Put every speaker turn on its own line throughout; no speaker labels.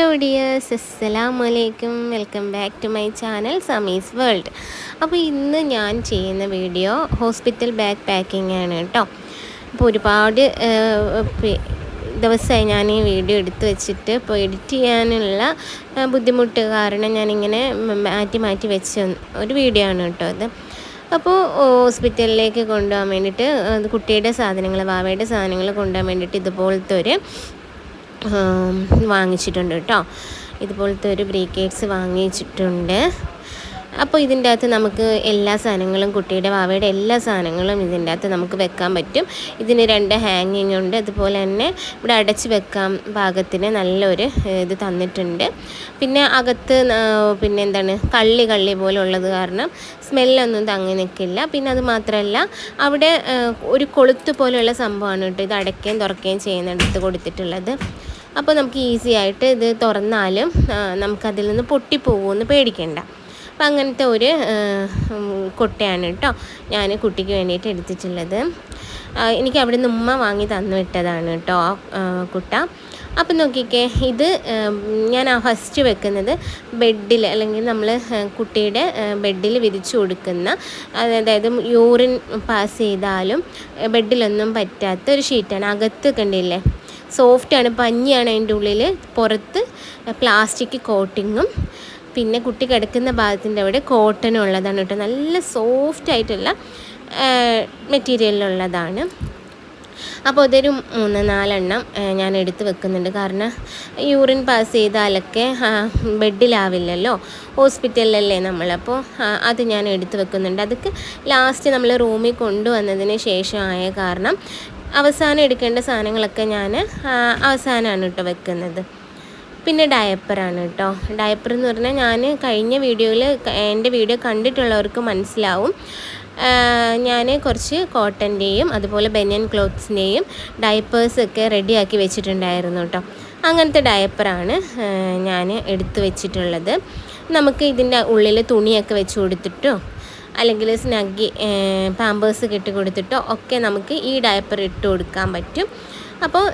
Hello dears അസ്സലാമു അലൈക്കും welcome back to my channel Samee's world അപ്പോൾ ഇന്ന് ഞാൻ ചെയ്യുന്ന വീഡിയോ ഹോസ്പിറ്റൽ ബാഗ് പാക്കിംഗ് ആണ് കേട്ടോ അപ്പോൾ ഒരുപാട് ദിവസമായി ഞാൻ ഈ വീഡിയോ എടുത്തു വെച്ചിട്ട് ഇപ്പോൾ എഡിറ്റ് ചെയ്യാനുള്ള ബുദ്ധിമുട്ട് കാരണം ഞാനിങ്ങനെ മാറ്റി മാറ്റി വെച്ച ഒരു വീഡിയോ ആണ് കേട്ടോ അത്. അപ്പോൾ ഹോസ്പിറ്റലിലേക്ക് കൊണ്ടുപോകാൻ വേണ്ടിയിട്ട് കുട്ടിയുടെ സാധനങ്ങൾ വാവയുടെ സാധനങ്ങൾ കൊണ്ടുപോകാൻ വേണ്ടിയിട്ട് ഇതുപോലത്തെ ഒരു വാങ്ങിച്ചിട്ടുണ്ട് കേട്ടോ. ഇതുപോലത്തെ ഒരു ബ്രീക്കേറ്റ്സ് വാങ്ങിച്ചിട്ടുണ്ട്. അപ്പോൾ ഇതിന്റെ അകത്ത് നമുക്ക് എല്ലാ സാധനങ്ങളും കുട്ടിയുടെ വാവയുടെ എല്ലാ സാധനങ്ങളും ഇതിന്റെ അകത്ത് നമുക്ക് വെക്കാൻ പറ്റും. ഇതിന് രണ്ട് ഹാങ്ങിങ് ഉണ്ട്. അതുപോലെ തന്നെ ഇവിടെ അടച്ച് വെക്കാൻ പാകത്തിന് നല്ലൊരു ഇത് തന്നിട്ടുണ്ട്. പിന്നെ അകത്ത് പിന്നെ എന്താണ് കള്ളി കള്ളി പോലെ ഉള്ളത് കാരണം സ്മെല്ലൊന്നും തങ്ങി നിൽക്കില്ല. പിന്നെ അത് മാത്രമല്ല അവിടെ ഒരു കൊളുത്ത് പോലെയുള്ള സംഭവമാണ് കേട്ടോ ഇത് അടയ്ക്കുകയും തുറക്കുകയും ചെയ്യുന്നിടത്ത് കൊടുത്തിട്ടുള്ളത്. അപ്പോൾ നമുക്ക് ഈസി ആയിട്ട് ഇത് തുറന്നാലും നമുക്കതിൽ നിന്ന് പൊട്ടിപ്പോകുമെന്ന് പേടിക്കണ്ട. അപ്പം അങ്ങനത്തെ ഒരു കൊട്ടയാണ് കേട്ടോ ഞാൻ കുട്ടിക്ക് വേണ്ടിയിട്ട് എടുത്തിട്ടുള്ളത്. എനിക്ക് അവിടെ നിന്ന് ഉമ്മ വാങ്ങി തന്നു വിട്ടതാണ് കേട്ടോ ആ, കുട്ട. അപ്പം നോക്കിക്കേ ഇത് ഞാൻ ആ ഫസ്റ്റ് വെക്കുന്നത് ബെഡിൽ അല്ലെങ്കിൽ നമ്മൾ കുട്ടിയുടെ ബെഡിൽ വിരിച്ചു കൊടുക്കുന്ന അതായത് യൂറിൻ പാസ് ചെയ്താലും ബെഡിലൊന്നും പറ്റാത്ത ഒരു ഷീറ്റാണ് അകത്ത് കണ്ടില്ലേ സോഫ്റ്റാണ് പഞ്ഞിയാണ് അതിന്റെ ഉള്ളിൽ. പുറത്ത് പ്ലാസ്റ്റിക് കോട്ടിങ്ങും പിന്നെ കുട്ടി കിടക്കുന്ന ഭാഗത്തിന്റെ അവിടെ കോട്ടൺ ഉള്ളതാണ് കേട്ടോ. നല്ല സോഫ്റ്റ് ആയിട്ടുള്ള മെറ്റീരിയലുള്ളതാണ് അപ്പോൾ ഇതൊരു മൂന്ന് നാലെണ്ണം ഞാൻ എടുത്ത് വെക്കുന്നുണ്ട്. കാരണം യൂറിൻ പാസ് ചെയ്താലൊക്കെ ബെഡിലാവില്ലല്ലോ ഹോസ്പിറ്റലിലല്ലേ നമ്മൾ. അപ്പോൾ അത് ഞാൻ എടുത്ത് വെക്കുന്നുണ്ട്. അതൊക്കെ ലാസ്റ്റ് നമ്മൾ റൂമിൽ കൊണ്ടുവന്നതിന് ശേഷമായ കാരണം അവസാനം എടുക്കേണ്ട സാധനങ്ങളൊക്കെ ഞാൻ അവസാനമാണ് കേട്ടോ വെക്കുന്നത്. പിന്നെ ഡയപ്പറാണ് കേട്ടോ ഡയപ്പർ എന്ന് പറഞ്ഞാൽ ഞാൻ കഴിഞ്ഞ വീഡിയോയിൽ എന്റെ വീഡിയോ കണ്ടിട്ടുള്ളവർക്ക് മനസ്സിലാവും. ഞാൻ കുറച്ച് കോട്ടന്റെയും അതുപോലെ ബനിയൻ ക്ലോത്ത്സിന്റെയും ഡയപ്പേഴ്സൊക്കെ റെഡിയാക്കി വെച്ചിട്ടുണ്ടായിരുന്നു കേട്ടോ അങ്ങനത്തെ ഡയപ്പറാണ് ഞാൻ എടുത്തു വെച്ചിട്ടുള്ളത്. നമുക്ക് ഇതിന്റെ ഉള്ളിൽ തുണിയൊക്കെ വെച്ച് കൊടുത്തിട്ടോ. അല്ലെങ്കിൽ സ്നഗ്ഗി പാമ്പേഴ്സ് കെട്ടി കൊടുത്തിട്ടോ ഒക്കെ നമുക്ക് ഈ ഡയപ്പർ ഇട്ട് കൊടുക്കാൻ പറ്റും. അപ്പോൾ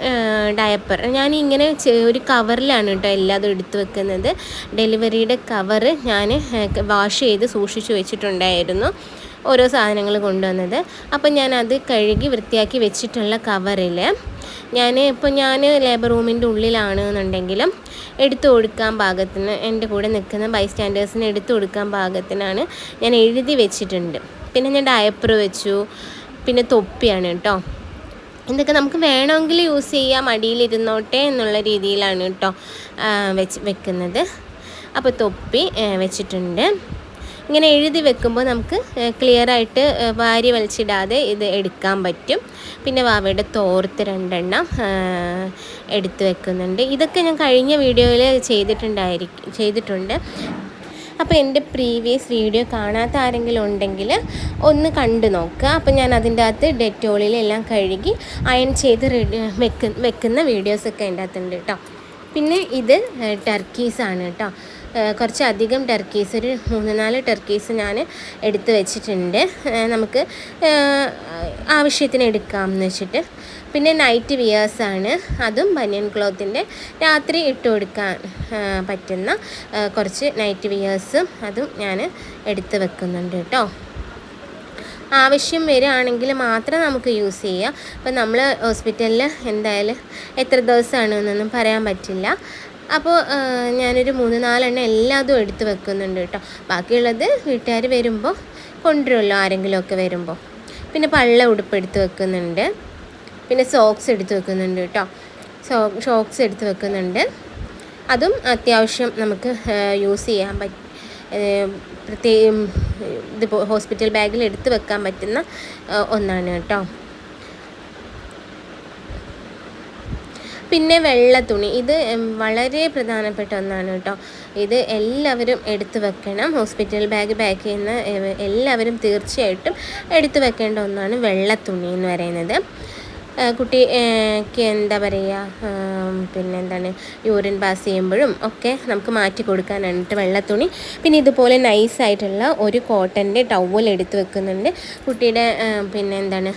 ഡയപ്പർ. ഞാൻ ഇങ്ങനെ ഒരു കവറിലാണ് കേട്ടോ എല്ലാതും എടുത്തു വെക്കുന്നത്. ഡെലിവറിയുടെ കവറ് ഞാൻ വാഷ് ചെയ്ത് സൂക്ഷിച്ചു വെച്ചിട്ടുണ്ടായിരുന്നു. ഓരോ സാധനങ്ങൾ കൊണ്ടുവന്നത്. അപ്പോൾ ഞാനത് കഴുകി വൃത്തിയാക്കി വെച്ചിട്ടുള്ള കവറിൽ ഞാൻ ഇപ്പോൾ ഞാൻ ലേബർ റൂമിന്റെ ഉള്ളിലാണ് എന്നുണ്ടെങ്കിലും എടുത്തു കൊടുക്കാൻ ഭാഗത്തിന് എന്റെ കൂടെ നിൽക്കുന്ന ബൈസ്റ്റാൻഡേഴ്സിന് എടുത്തു കൊടുക്കാൻ പാകത്തിനാണ് ഞാൻ എഴുതി വെച്ചിട്ടുണ്ട്. പിന്നെ ഞാൻ ഡയപ്പർ വെച്ചു പിന്നെ തൊപ്പിയാണ് കേട്ടോ ഇതൊക്കെ നമുക്ക് വേണമെങ്കിൽ യൂസ് ചെയ്യാം മടിയിലിരുന്നോട്ടെ എന്നുള്ള രീതിയിലാണ് കേട്ടോ വെച്ച് വെക്കുന്നത്. അപ്പോൾ തൊപ്പി വെച്ചിട്ടുണ്ട്. ഇങ്ങനെ എഴുതി വെക്കുമ്പോൾ നമുക്ക് ക്ലിയർ ആയിട്ട് വാരി വലിച്ചിടാതെ ഇത് എടുക്കാൻ പറ്റും. പിന്നെ വാവയുടെ തോർത്ത് രണ്ടെണ്ണം എടുത്തു വെക്കുന്നുണ്ട്. ഇതൊക്കെ ഞാൻ കഴിഞ്ഞ വീഡിയോയിൽ ചെയ്തിട്ടുണ്ടായിരിക്കും ചെയ്തിട്ടുണ്ട്. അപ്പോൾ എന്റെ പ്രീവിയസ് വീഡിയോ കാണാത്ത ആരെങ്കിലും ഉണ്ടെങ്കിൽ ഒന്ന് കണ്ടു നോക്കുക. അപ്പോൾ ഞാൻ അതിന്റെ അകത്ത് ഡെറ്റോളിലെല്ലാം കഴുകി അയൺ ചെയ്ത് റെഡി വെക്ക വെക്കുന്ന വീഡിയോസൊക്കെ അതിന്റെ അകത്തുണ്ട് കേട്ടോ. പിന്നെ ഇത് ടർക്കീസാണ് കേട്ടോ. കുറച്ചധികം ടർക്കീസ് ഒരു മൂന്ന് നാല് ടർക്കീസ് ഞാൻ എടുത്ത് വെച്ചിട്ടുണ്ട്. നമുക്ക് ആവശ്യത്തിന് എടുക്കാമെന്ന് വെച്ചിട്ട്. പിന്നെ നൈറ്റ് വിയേഴ്സാണ് അതും ബനിയൻ ക്ലോത്തിന്റെ രാത്രി ഇട്ട് കൊടുക്കാൻ പറ്റുന്ന കുറച്ച് നൈറ്റ് വിയേഴ്സും അതും ഞാൻ എടുത്ത് വെക്കുന്നുണ്ട് കേട്ടോ. ആവശ്യം വരികയാണെങ്കിൽ മാത്രം നമുക്ക് യൂസ് ചെയ്യാം. അപ്പം നമ്മൾ ഹോസ്പിറ്റലിൽ എന്തായാലും എത്ര ദിവസമാണ് എന്നൊന്നും പറയാൻ പറ്റില്ല. അപ്പോൾ ഞാനൊരു മൂന്ന് നാലെണ്ണം എല്ലാതും എടുത്ത് വെക്കുന്നുണ്ട് കേട്ടോ. ബാക്കിയുള്ളത് വീട്ടുകാർ വരുമ്പോൾ കൊണ്ടുവരുമല്ലോ ആരെങ്കിലുമൊക്കെ വരുമ്പോൾ പിന്നെ പള്ള ഉടുപ്പ് എടുത്ത് വെക്കുന്നുണ്ട്. പിന്നെ സോക്സ് എടുത്ത് വെക്കുന്നുണ്ട് കേട്ടോ. സോ ഷോക്സ് എടുത്ത് വെക്കുന്നുണ്ട്. അതും അത്യാവശ്യം നമുക്ക് യൂസ് ചെയ്യാൻ പറ്റും പ്രത്യേകം ഇത് ഹോസ്പിറ്റൽ ബാഗിൽ എടുത്ത് വെക്കാൻ പറ്റുന്ന ഒന്നാണ് കേട്ടോ. പിന്നെ വെള്ള തുണി. ഇത് വളരെ പ്രധാനപ്പെട്ട ഒന്നാണ് കേട്ടോ. ഇത് എല്ലാവരും എടുത്തു വെക്കണം. ഹോസ്പിറ്റൽ ബാഗ് പാക്ക് ചെയ്യുന്ന എല്ലാവരും തീർച്ചയായിട്ടും എടുത്തു വെക്കേണ്ട ഒന്നാണ് വെള്ള തുണി എന്ന് പറയുന്നത്. കുട്ടിക്ക് എന്താ പറയുക പിന്നെ എന്താണ് യൂറിൻ പാസ് ചെയ്യുമ്പോഴും ഒക്കെ നമുക്ക് മാറ്റി കൊടുക്കാനായിട്ട് വെള്ളത്തുണി. പിന്നെ ഇതുപോലെ നൈസായിട്ടുള്ള ഒരു കോട്ടന്റെ ടവൽ എടുത്ത് വെക്കുന്നുണ്ട്. കുട്ടിയുടെ പിന്നെ എന്താണ്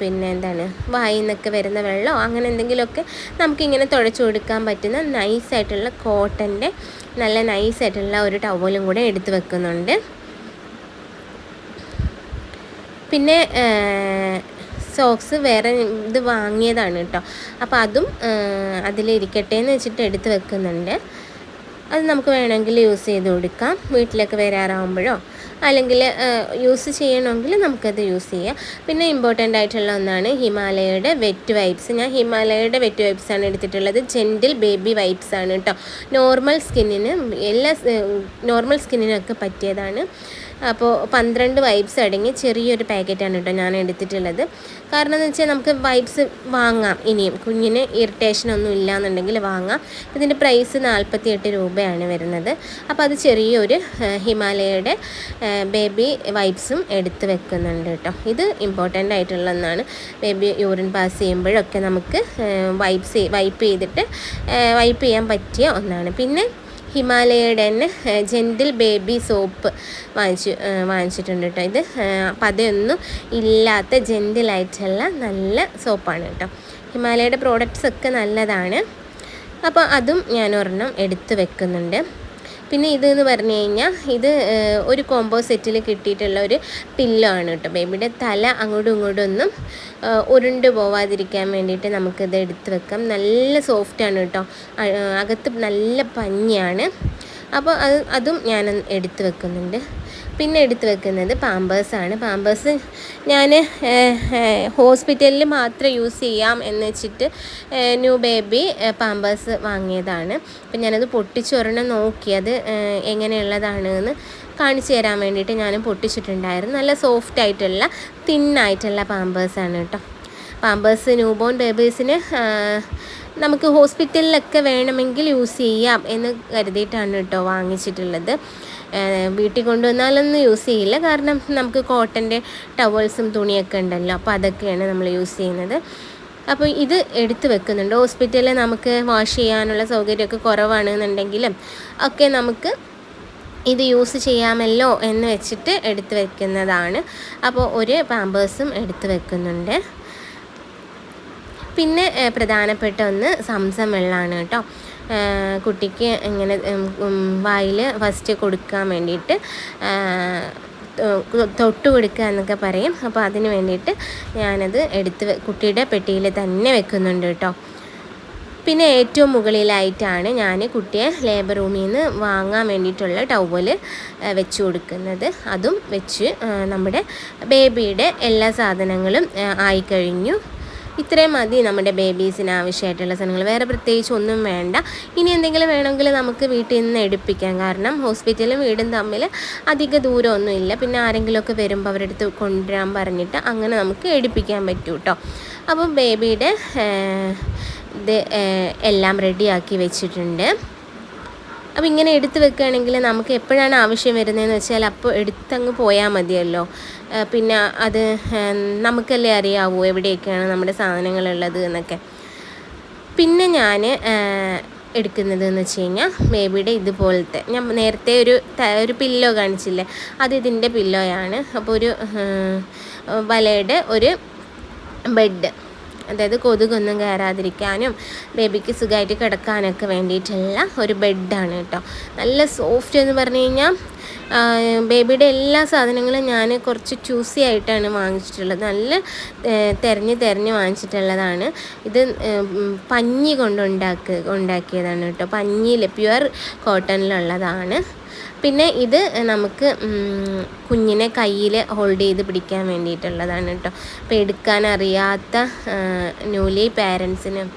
പിന്നെ എന്താണ് വായിൽ നിന്നൊക്കെ വരുന്ന വെള്ളമോ അങ്ങനെ എന്തെങ്കിലുമൊക്കെ നമുക്കിങ്ങനെ തുടച്ചു കൊടുക്കാൻ പറ്റുന്ന നൈസായിട്ടുള്ള കോട്ടന്റെ നല്ല നൈസായിട്ടുള്ള ഒരു ടവലും കൂടെ എടുത്ത് വെക്കുന്നുണ്ട്. പിന്നെ സോക്സ് വേറെ ഇത് വാങ്ങിയതാണ് കേട്ടോ. അപ്പോൾ അതും അതിലിരിക്കട്ടെ എന്ന് വെച്ചിട്ട് എടുത്ത് വെക്കുന്നുണ്ട്. അത് നമുക്ക് വേണമെങ്കിൽ യൂസ് ചെയ്ത് കൊടുക്കാം. വീട്ടിലേക്ക് വരാറാകുമ്പോഴോ അല്ലെങ്കിൽ യൂസ് ചെയ്യണമെങ്കിൽ നമുക്കത് യൂസ് ചെയ്യാം. പിന്നെ ഇമ്പോർട്ടന്റ് ആയിട്ടുള്ള ഒന്നാണ് ഹിമാലയയുടെ വെറ്റ് വൈപ്സ് ഞാൻ ഹിമാലയയുടെ വെറ്റ് വൈപ്സ് ആണ് എടുത്തിട്ടുള്ളത്. ജെന്റിൽ ബേബി വൈപ്സ് ആണ് കേട്ടോ. നോർമൽ സ്കിന്നിന് എല്ലാ നോർമൽ സ്കിന്നിനൊക്കെ പറ്റിയതാണ്. അപ്പോൾ പന്ത്രണ്ട് വൈബ്സ് അടങ്ങി ചെറിയൊരു പാക്കറ്റാണ് കേട്ടോ ഞാൻ എടുത്തിട്ടുള്ളത്. കാരണം എന്ന് വെച്ചാൽ നമുക്ക് വൈബ്സ് വാങ്ങാം ഇനിയും. കുഞ്ഞിന് ഇറിറ്റേഷൻ ഒന്നും ഇല്ലയെന്നുണ്ടെങ്കിൽ വാങ്ങാം. ഇതിന്റെ പ്രൈസ് നാൽപ്പത്തിയെട്ട് രൂപയാണ് വരുന്നത്. അപ്പോൾ അത് ചെറിയൊരു ഹിമാലയയുടെ ബേബി വൈബ്സും എടുത്ത് വെക്കുന്നുണ്ട് കേട്ടോ. ഇത് ഇമ്പോർട്ടന്റ് ആയിട്ടുള്ള ഒന്നാണ്. ബേബി യൂറിൻ പാസ് ചെയ്യുമ്പോഴൊക്കെ നമുക്ക് വൈപ്സ് വൈപ്പ് ചെയ്തിട്ട് വൈപ്പ് ചെയ്യാൻ പറ്റിയ ഒന്നാണ്. പിന്നെ ഹിമാലയയുടെ തന്നെ ജെന്റിൽ ബേബി സോപ്പ് വാങ്ങിച്ചു വാങ്ങിച്ചിട്ടുണ്ട് കേട്ടോ ഇത് പതയൊന്നും ഇല്ലാത്ത ജെന്റിലായിട്ടുള്ള നല്ല സോപ്പാണ് കേട്ടോ ഹിമാലയയുടെ പ്രോഡക്റ്റ്സ് ഒക്കെ നല്ലതാണ്. അപ്പോൾ അതും ഞാൻ ഒരെണ്ണം എടുത്ത് വെക്കുന്നുണ്ട്. പിന്നെ ഇത് എന്ന് പറഞ്ഞു കഴിഞ്ഞാൽ ഇത് ഒരു കോംബോ സെറ്റിൽ കിട്ടിയിട്ടുള്ള ഒരു പില്ലോ ആണ് കേട്ടോ. ബേബിയുടെ തല അങ്ങോട്ടും ഇങ്ങോട്ടും ഒന്നും ഉരുണ്ട് പോവാതിരിക്കാൻ വേണ്ടിയിട്ട് നമുക്കിത് എടുത്ത് വെക്കാം. നല്ല സോഫ്റ്റാണ് കേട്ടോ. അകത്ത് നല്ല പഞ്ഞിയാണ്. അപ്പോൾ അത് അതും ഞാൻ എടുത്ത് വെക്കുന്നുണ്ട്. പിന്നെ എടുത്ത് വെക്കുന്നത് പാമ്പേഴ്സാണ് പാമ്പേഴ്സ് ഞാൻ ഹോസ്പിറ്റലിൽ മാത്രം യൂസ് ചെയ്യാം എന്ന് വെച്ചിട്ട് ന്യൂ ബേബി പാമ്പേഴ്സ് വാങ്ങിയതാണ്. അപ്പം ഞാനത് പൊട്ടിച്ചൊരെണ്ണം നോക്കി. അത് എങ്ങനെയുള്ളതാണ് എന്ന് കാണിച്ചു തരാൻ വേണ്ടിയിട്ട് ഞാൻ പൊട്ടിച്ചിട്ടുണ്ടായിരുന്നു. നല്ല സോഫ്റ്റ് ആയിട്ടുള്ള തിന്നായിട്ടുള്ള പാമ്പേഴ്സാണ് കേട്ടോ. പാമ്പേഴ്സ് ന്യൂ ബോൺ ബേബീസിന് നമുക്ക് ഹോസ്പിറ്റലിലൊക്കെ വേണമെങ്കിൽ യൂസ് ചെയ്യാം എന്ന് കരുതിയിട്ടാണ് കേട്ടോ വാങ്ങിച്ചിട്ടുള്ളത്. വീട്ടിൽ കൊണ്ടുവന്നാലൊന്നും യൂസ് ചെയ്യില്ല. കാരണം നമുക്ക് കോട്ടന്റെ ടവൽസും തുണിയൊക്കെ ഉണ്ടല്ലോ. അപ്പോൾ അതൊക്കെയാണ് നമ്മൾ യൂസ് ചെയ്യുന്നത്. അപ്പോൾ ഇത് എടുത്തു വെക്കുന്നുണ്ട്. ഹോസ്പിറ്റലിൽ നമുക്ക് വാഷ് ചെയ്യാനുള്ള സൗകര്യമൊക്കെ കുറവാണെന്നുണ്ടെങ്കിലും ഒക്കെ നമുക്ക് ഇത് യൂസ് ചെയ്യാമല്ലോ എന്ന് വെച്ചിട്ട് എടുത്തു വെക്കുന്നതാണ്. അപ്പോൾ ഒരു പാമ്പേഴ്സും എടുത്തു വെക്കുന്നുണ്ട്. പിന്നെ പ്രധാനപ്പെട്ട ഒന്ന് സംസം വെള്ളമാണ് കേട്ടോ. കുട്ടിക്ക് ഇങ്ങനെ വായിൽ ഫസ്റ്റ് കൊടുക്കാൻ വേണ്ടിയിട്ട് തൊട്ട് കൊടുക്കുക എന്നൊക്കെ പറയും. അപ്പോൾ അതിന് വേണ്ടിയിട്ട് ഞാനത് എടുത്ത് കുട്ടിയുടെ പെട്ടിയിൽ തന്നെ വെക്കുന്നുണ്ട് കേട്ടോ. പിന്നെ ഏറ്റവും മുകളിലായിട്ടാണ് ഞാൻ കുട്ടിയെ ലേബർ റൂമിൽ നിന്ന് വാങ്ങാൻ വേണ്ടിയിട്ടുള്ള ടവൽ വെച്ച് കൊടുക്കുന്നത്. അതും വെച്ച് നമ്മുടെ ബേബിയുടെ എല്ലാ സാധനങ്ങളും ആയിക്കഴിഞ്ഞു ഇത്രയും മതി നമ്മുടെ ബേബീസിന് ആവശ്യമായിട്ടുള്ള സാധനങ്ങൾ. വേറെ പ്രത്യേകിച്ച് ഒന്നും വേണ്ട. ഇനി എന്തെങ്കിലും വേണമെങ്കിൽ നമുക്ക് വീട്ടിൽ നിന്ന് എടുപ്പിക്കാം. കാരണം ഹോസ്പിറ്റലും വീടും തമ്മിൽ അധിക ദൂരമൊന്നും ഇല്ല. പിന്നെ ആരെങ്കിലുമൊക്കെ വരുമ്പോൾ അവരുടെ അടുത്ത് കൊണ്ടുവരാൻ പറഞ്ഞിട്ട് അങ്ങനെ നമുക്ക് എടുപ്പിക്കാൻ പറ്റൂ കേട്ടോ അപ്പോൾ ബേബിയുടെ ഇത് എല്ലാം റെഡിയാക്കി വെച്ചിട്ടുണ്ട്. അപ്പോൾ ഇങ്ങനെ എടുത്ത് വെക്കുകയാണെങ്കിൽ നമുക്ക് എപ്പോഴാണ് ആവശ്യം വരുന്നതെന്ന് വെച്ചാൽ അപ്പോൾ എടുത്തങ്ങ് പോയാൽ മതിയല്ലോ. പിന്നെ അത് നമുക്കല്ലേ അറിയാവൂ എവിടെയൊക്കെയാണ് നമ്മുടെ സാധനങ്ങളുള്ളത് എന്നൊക്കെ. പിന്നെ ഞാൻ എടുക്കുന്നത് എന്ന് വെച്ച് കഴിഞ്ഞാൽ ബേബിയുടെ ഇതുപോലത്തെ ഞാൻ നേരത്തെ ഒരു ഒരു പില്ലോ കാണിച്ചില്ലേ? അത് ഇതിന്റെ പില്ലോയാണ്. അപ്പോൾ ഒരു വലയുടെ ഒരു ബെഡ്. അതായത് കൊതുകൊന്നും കയറാതിരിക്കാനും ബേബിക്ക് സുഖമായിട്ട് കിടക്കാനൊക്കെ വേണ്ടിയിട്ടുള്ള ഒരു ബെഡാണ് കേട്ടോ. നല്ല സോഫ്റ്റ് എന്ന് പറഞ്ഞു കഴിഞ്ഞാൽ ബേബിയുടെ എല്ലാ സാധനങ്ങളും ഞാൻ കുറച്ച് ചൂസി ആയിട്ടാണ് വാങ്ങിച്ചിട്ടുള്ളത്. നല്ല തിരഞ്ഞ് തിരഞ്ഞ് വാങ്ങിച്ചിട്ടുള്ളതാണ്. ഇത് പഞ്ഞി കൊണ്ടുണ്ടാക്കി ഉണ്ടാക്കിയതാണ് കേട്ടോ. പഞ്ഞിയിൽ പ്യുവർ കോട്ടണിലുള്ളതാണ്. പിന്നെ ഇത് നമുക്ക് കുഞ്ഞിനെ കയ്യിൽ ഹോൾഡ് ചെയ്ത് പിടിക്കാൻ വേണ്ടിയിട്ടുള്ളതാണ് കേട്ടോ അപ്പോൾ എടുക്കാൻ അറിയാത്ത ന്യൂലി പാരൻസിനും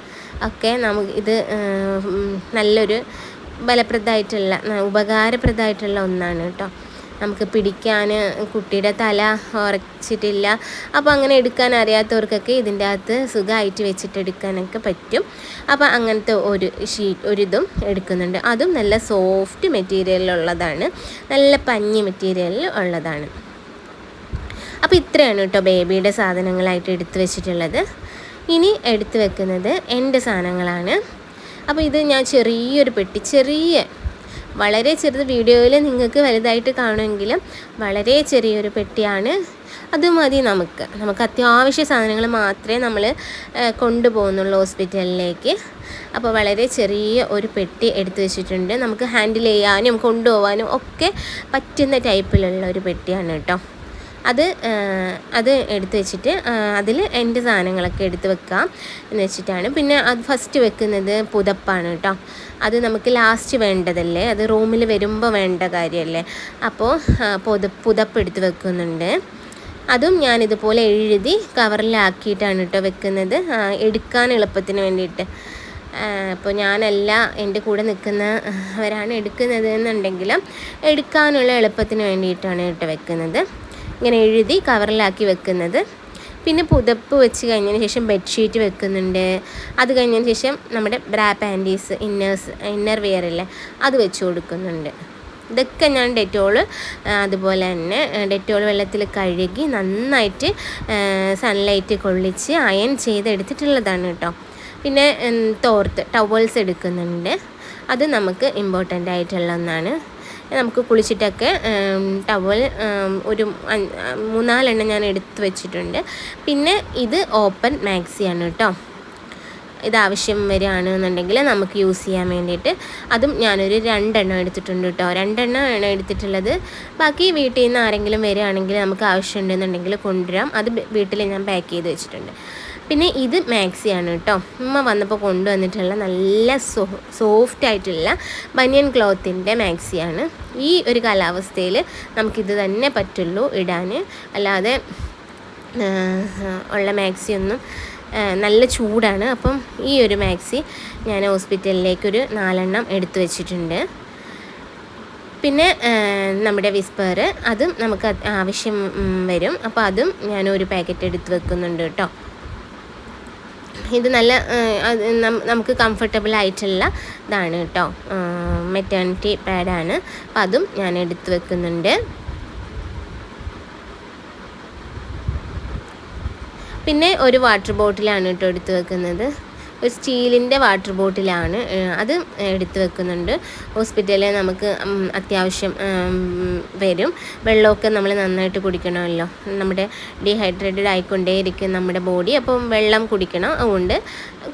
ഒക്കെ നമുക്ക് ഇത് നല്ലൊരു ഫലപ്രദമായിട്ടുള്ള ഉപകാരപ്രദമായിട്ടുള്ള ഒന്നാണ് കേട്ടോ നമുക്ക് പിടിക്കാൻ കുട്ടിയുടെ തല ഉറച്ചിട്ടില്ല. അപ്പോൾ അങ്ങനെ എടുക്കാൻ അറിയാത്തവർക്കൊക്കെ ഇതിന്റെ അകത്ത് സുഖമായിട്ട് വെച്ചിട്ട് എടുക്കാനൊക്കെ പറ്റും. അപ്പോൾ അങ്ങനത്തെ ഒരു ഷീറ്റ് ഒരിതും എടുക്കുന്നുണ്ട്. അതും നല്ല സോഫ്റ്റ് മെറ്റീരിയലുള്ളതാണ് നല്ല പഞ്ഞി മെറ്റീരിയലിൽ ഉള്ളതാണ്. അപ്പോൾ ഇത്രയാണ് കേട്ടോ ബേബിയുടെ സാധനങ്ങളായിട്ട് എടുത്തു വെച്ചിട്ടുള്ളത്. ഇനി എടുത്തു വെക്കുന്നത് എന്റെ സാധനങ്ങളാണ്. അപ്പോൾ ഇത് ഞാൻ ചെറിയൊരു പെട്ടി ചെറിയ വളരെ ചെറുത് വീഡിയോയിൽ നിങ്ങൾക്ക് വലുതായിട്ട് കാണുമെങ്കിലും വളരെ ചെറിയൊരു പെട്ടിയാണ്. അത് മതി നമുക്ക്. നമുക്ക് അത്യാവശ്യ സാധനങ്ങൾ മാത്രമേ നമ്മൾ കൊണ്ടുപോകുന്നുള്ളൂ ഹോസ്പിറ്റലിലേക്ക്. അപ്പോൾ വളരെ ചെറിയ ഒരു പെട്ടി എടുത്തു വെച്ചിട്ടുണ്ട്. നമുക്ക് ഹാൻഡിൽ ചെയ്യാനും കൊണ്ടുപോകാനും ഒക്കെ പറ്റുന്ന ടൈപ്പിലുള്ള ഒരു പെട്ടിയാണ് കേട്ടോ. അത് അത് എടുത്ത് വെച്ചിട്ട് അതിൽ എന്റെ സാധനങ്ങളൊക്കെ എടുത്ത് വെക്കാം എന്ന് വെച്ചിട്ടാണ്. പിന്നെ അത് ഫസ്റ്റ് വെക്കുന്നത് പുതപ്പാണ് കേട്ടോ. അത് നമുക്ക് ലാസ്റ്റ് വേണ്ടതല്ലേ? അത് റൂമിൽ വരുമ്പോൾ വേണ്ട കാര്യമല്ലേ അപ്പോൾ പുത പുതപ്പ് എടുത്ത് വെക്കുന്നുണ്ട്. അതും ഞാൻ ഇതുപോലെ എഴുതി കവറിലാക്കിയിട്ടാണ് കേട്ടോ വെക്കുന്നത്. എടുക്കാൻ എളുപ്പത്തിന് വേണ്ടിയിട്ട്. അപ്പോൾ ഞാനല്ല എന്റെ കൂടെ നിൽക്കുന്നവരാണ് എടുക്കുന്നത് എന്നുണ്ടെങ്കിലും എടുക്കാനുള്ള എളുപ്പത്തിന് വേണ്ടിയിട്ടാണ് കേട്ടോ വെക്കുന്നത്. ഇങ്ങനെ എഴുതി കവറിലാക്കി വെക്കുന്നത്. പിന്നെ പുതപ്പ് വെച്ച് കഴിഞ്ഞതിന് ശേഷം ബെഡ്ഷീറ്റ് വെക്കുന്നുണ്ട്. അത് കഴിഞ്ഞതിന് ശേഷം നമ്മുടെ bra panties inners inner wear അല്ലേ അത് വെച്ച് കൊടുക്കുന്നുണ്ട്. ഇതൊക്കെ ഞാൻ ഡെറ്റോൾ അതുപോലെ തന്നെ ഡെറ്റോൾ വെള്ളത്തിൽ കഴുകി നന്നായിട്ട് സൺലൈറ്റ് കൊള്ളിച്ച് അയൺ ചെയ്തെടുത്തിട്ടുള്ളതാണ് കേട്ടോ. പിന്നെ തോർത്ത് ടവൽസ് എടുക്കുന്നുണ്ട്. അത് നമുക്ക് ഇമ്പോർട്ടന്റ് ആയിട്ടുള്ള ഒന്നാണ്. നമുക്ക് കുളിച്ചിട്ടൊക്കെ ടവൽ ഒരു മൂന്നാലെണ്ണം ഞാൻ എടുത്ത് വെച്ചിട്ടുണ്ട്. പിന്നെ ഇത് ഓപ്പൺ മാക്സിയാണ് കേട്ടോ ഇത് ആവശ്യം വരികയാണെന്നുണ്ടെങ്കിൽ നമുക്ക് യൂസ് ചെയ്യാൻ വേണ്ടിയിട്ട് അതും ഞാനൊരു രണ്ടെണ്ണം എടുത്തിട്ടുണ്ട് കേട്ടോ രണ്ടെണ്ണം ആണ് എടുത്തിട്ടുള്ളത്. ബാക്കി വീട്ടിൽ നിന്ന് ആരെങ്കിലും വരികയാണെങ്കിൽ നമുക്ക് ആവശ്യമുണ്ടെന്നുണ്ടെങ്കിൽ കൊണ്ടുവരാം. അത് വീട്ടിൽ ഞാൻ പാക്ക് ചെയ്ത് വെച്ചിട്ടുണ്ട്. പിന്നെ ഇത് മാക്സിയാണ് കേട്ടോ. ഉമ്മ വന്നപ്പോൾ കൊണ്ടുവന്നിട്ടുള്ള നല്ല സോ സോഫ്റ്റ് ആയിട്ടുള്ള ബനിയൻ ക്ലോത്തിന്റെ മാക്സിയാണ്. ഈ ഒരു കാലാവസ്ഥയിൽ നമുക്കിത് തന്നെ പറ്റുള്ളൂ ഇടാൻ അല്ലാതെ ഉള്ള മാക്സി ഒന്നും നല്ല ചൂടാണ്. അപ്പം ഈ ഒരു മാക്സി ഞാൻ ഹോസ്പിറ്റലിലേക്കൊരു നാലെണ്ണം എടുത്തു വെച്ചിട്ടുണ്ട്. പിന്നെ നമ്മുടെ വിസ്പർ അതും നമുക്ക് ആവശ്യം വരും. അപ്പോൾ അതും ഞാൻ ഒരു പാക്കറ്റ് എടുത്ത് വെക്കുന്നുണ്ട് കേട്ടോ. ഇത് നല്ല നമുക്ക് കംഫർട്ടബിൾ ആയിട്ടുള്ള ഇതാണ് കേട്ടോ. മെറ്റേണിറ്റി പാഡാണ് അപ്പം അതും ഞാൻ എടുത്ത് വെക്കുന്നുണ്ട്. പിന്നെ ഒരു വാട്ടർ ബോട്ടിലാണ് കേട്ടോ എടുത്ത് വെക്കുന്നത്. ഒരു സ്റ്റീലിന്റെ വാട്ടർ ബോട്ടിലാണ് അത് എടുത്തു വെക്കുന്നുണ്ട്. ഹോസ്പിറ്റലിൽ നമുക്ക് അത്യാവശ്യം വരും. വെള്ളമൊക്കെ നമ്മൾ നന്നായിട്ട് കുടിക്കണമല്ലോ. നമ്മുടെ ഡീഹൈഡ്രേറ്റഡ് ആയിക്കൊണ്ടേയിരിക്കും നമ്മുടെ ബോഡി അപ്പം വെള്ളം കുടിക്കണം അതുകൊണ്ട്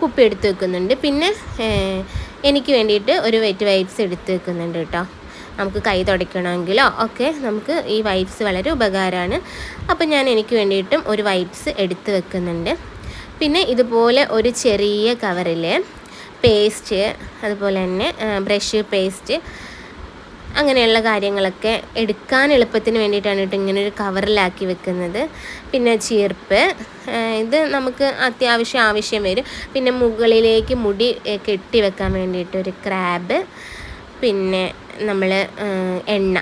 കുപ്പി എടുത്ത് വെക്കുന്നുണ്ട്. പിന്നെ എനിക്ക് വേണ്ടിയിട്ട് ഒരു വെറ്റ് വൈപ്സ് എടുത്ത് വെക്കുന്നുണ്ട് കേട്ടോ. നമുക്ക് കൈ തുടയ്ക്കണമെങ്കിലോ? ഒക്കെ നമുക്ക് ഈ വൈപ്സ് വളരെ ഉപകാരമാണ്. അപ്പം ഞാൻ എനിക്ക് വേണ്ടിയിട്ടും ഒരു വൈപ്സ് എടുത്ത് വെക്കുന്നുണ്ട്. പിന്നെ ഇതുപോലെ ഒരു ചെറിയ കവറിൽ പേസ്റ്റ് അതുപോലെ തന്നെ ബ്രഷ് പേസ്റ്റ് അങ്ങനെയുള്ള കാര്യങ്ങളൊക്കെ എടുക്കാൻ എളുപ്പത്തിന് വേണ്ടിയിട്ടാണ് ഇങ്ങനെ ഒരു കവറിലാക്കി വെക്കുന്നത്. പിന്നെ ചീർപ്പ് ഇത് നമുക്ക് അത്യാവശ്യം ആവശ്യം വരും. പിന്നെ മുകളിലേക്ക് മുടി കെട്ടി വെക്കാൻ വേണ്ടിയിട്ട് ഒരു ക്രാബ് പിന്നെ നമ്മൾ എണ്ണ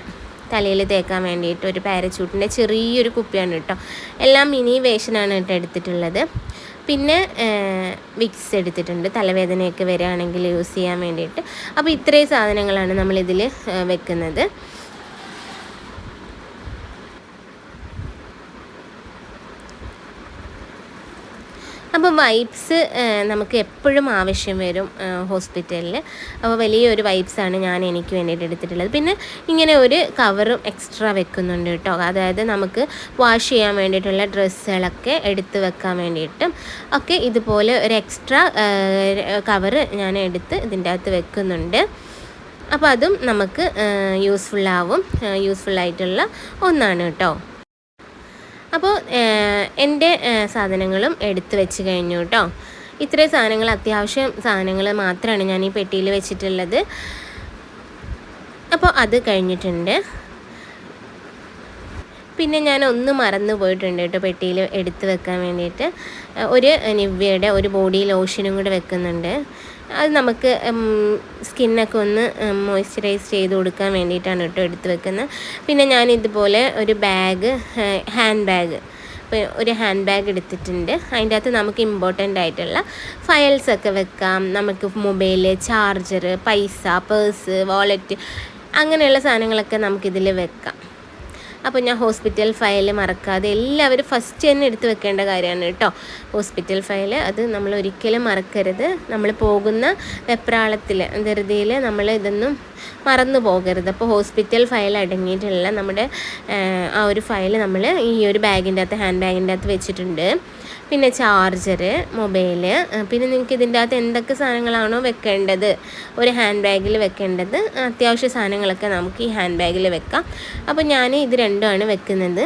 തലയിൽ തേക്കാൻ വേണ്ടിയിട്ട് ഒരു പാരച്ചൂട്ടിന്റെ ചെറിയൊരു കുപ്പിയാണ് കേട്ടോ. എല്ലാം മിനി വേഷനാണ് കേട്ടോ എടുത്തിട്ടുള്ളത്. പിന്നെ വിക്സ് എടുത്തിട്ടുണ്ട് തലവേദനയൊക്കെ വരികയാണെങ്കിൽ യൂസ് ചെയ്യാൻ വേണ്ടിയിട്ട്. അപ്പോൾ ഇത്രയും സാധനങ്ങളാണ് നമ്മളിതിൽ വെക്കുന്നത്. അപ്പോൾ വൈപ്സ് നമുക്ക് എപ്പോഴും ആവശ്യം വരും ഹോസ്പിറ്റലിൽ. അപ്പോൾ വലിയൊരു വൈപ്സാണ് ഞാൻ എനിക്ക് വേണ്ടിയിട്ട് എടുത്തിട്ടുള്ളത്. പിന്നെ ഇങ്ങനെ ഒരു കവറും എക്സ്ട്രാ വെക്കുന്നുണ്ട് കേട്ടോ. അതായത് നമുക്ക് വാഷ് ചെയ്യാൻ വേണ്ടിയിട്ടുള്ള ഡ്രസ്സുകളൊക്കെ എടുത്ത് വെക്കാൻ വേണ്ടിയിട്ടും ഒക്കെ ഇതുപോലെ ഒരു എക്സ്ട്രാ കവറ് ഞാൻ എടുത്ത് ഇതിന്റെ അകത്ത് വെക്കുന്നുണ്ട്. അപ്പോൾ അതും നമുക്ക് യൂസ്ഫുള്ളാവും യൂസ്ഫുള്ളായിട്ടുള്ള ഒന്നാണ് കേട്ടോ. അപ്പോൾ എന്റെ സാധനങ്ങളും എടുത്തു വെച്ച് കഴിഞ്ഞു കേട്ടോ. ഇത്രയും സാധനങ്ങൾ അത്യാവശ്യം സാധനങ്ങൾ മാത്രമാണ് ഞാൻ ഈ പെട്ടിയിൽ വെച്ചിട്ടുള്ളത്. അപ്പോൾ അത് കഴിഞ്ഞിട്ടുണ്ട്. പിന്നെ ഞാൻ ഒന്ന് മറന്നു പോയിട്ടുണ്ട് കേട്ടോ പെട്ടിയിൽ എടുത്ത് വെക്കാൻ വേണ്ടിയിട്ട്. ഒരു നിവ്യയുടെ ഒരു ബോഡി ലോഷനും കൂടെ വെക്കുന്നുണ്ട്. അത് നമുക്ക് സ്കിന്നൊക്കെ ഒന്ന് മോയ്സ്ചറൈസ് ചെയ്ത് കൊടുക്കാൻ വേണ്ടിയിട്ടാണ് കേട്ടോ എടുത്ത് വെക്കുന്നത്. പിന്നെ ഞാൻ ഇതുപോലെ ഒരു ബാഗ് ഹാൻഡ് ബാഗ് ഒരു ഹാൻഡ് ബാഗ് എടുത്തിട്ടുണ്ട്. അതിന്റെ അകത്ത് നമുക്ക് ഇമ്പോർട്ടന്റ് ആയിട്ടുള്ള ഫയൽസൊക്കെ വെക്കാം. നമുക്ക് മൊബൈൽ ചാർജർ പൈസ പേഴ്സ് വാളറ്റ് അങ്ങനെയുള്ള സാധനങ്ങളൊക്കെ നമുക്കിതിൽ വെക്കാം. അപ്പോൾ ഞാൻ ഹോസ്പിറ്റൽ ഫയൽ മറക്കാതെ എല്ലാവരും ഫസ്റ്റ് തന്നെ എടുത്ത് വെക്കേണ്ട കാര്യമാണ് കേട്ടോ. ഹോസ്പിറ്റൽ ഫയൽ അത് നമ്മൾ ഒരിക്കലും മറക്കരുത്. നമ്മൾ പോകുന്ന വെപ്രാളത്തിൽ ധൃതിയിൽ നമ്മൾ ഇതൊന്നും മറന്നു പോകരുത്. അപ്പോൾ ഹോസ്പിറ്റൽ ഫയൽ അടങ്ങിയിട്ടുള്ള നമ്മുടെ ആ ഒരു ഫയൽ നമ്മൾ ഈ ഒരു ബാഗിന്റെ അകത്ത് ഹാൻഡ് ബാഗിന്റെ അകത്ത് വെച്ചിട്ടുണ്ട്. പിന്നെ ചാർജർ മൊബൈൽ പിന്നെ നിങ്ങൾക്ക് ഇതിന്റെ അകത്ത് എന്തൊക്കെ സാധനങ്ങളാണോ വെക്കേണ്ടത്? ഒരു ഹാൻഡ് ബാഗിൽ വെക്കേണ്ടത്. അത്യാവശ്യ സാധനങ്ങളൊക്കെ നമുക്ക് ഈ ഹാൻഡ് ബാഗിൽ വെക്കാം. അപ്പോൾ ഞാൻ ഇത് രണ്ടുമാണ് വെക്കുന്നത്.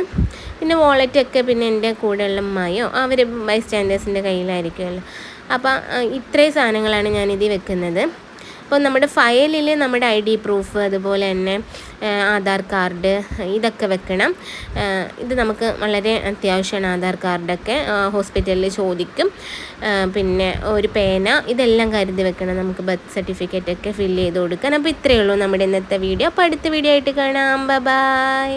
പിന്നെ വാളറ്റൊക്കെ പിന്നെ എന്റെ കൂടെയുള്ള ഉമ്മയോ? അവർ ബൈ സ്റ്റാൻഡേഴ്സിന്റെ കയ്യിലായിരിക്കുമല്ലോ. അപ്പോൾ ഇത്രയും സാധനങ്ങളാണ് ഞാനിത് വെക്കുന്നത്. അപ്പോൾ നമ്മുടെ ഫയലിൽ നമ്മുടെ ഐ ഡി പ്രൂഫ് അതുപോലെ തന്നെ ആധാർ കാർഡ് ഇതൊക്കെ വെക്കണം. ഇത് നമുക്ക് വളരെ അത്യാവശ്യമാണ് ആധാർ കാർഡൊക്കെ. ഹോസ്പിറ്റലിൽ ചോദിക്കും. പിന്നെ ഒരു പേന ഇതെല്ലാം കരുതി വെക്കണം. നമുക്ക് ബർത്ത് സർട്ടിഫിക്കറ്റ് ഒക്കെ ഫില്ല് ചെയ്ത് കൊടുക്കാൻ. അപ്പോൾ ഇത്രയേ ഉള്ളൂ നമ്മുടെ ഇന്നത്തെ വീഡിയോ. അപ്പോൾ അടുത്ത വീഡിയോ ആയിട്ട് കാണാം. ബൈ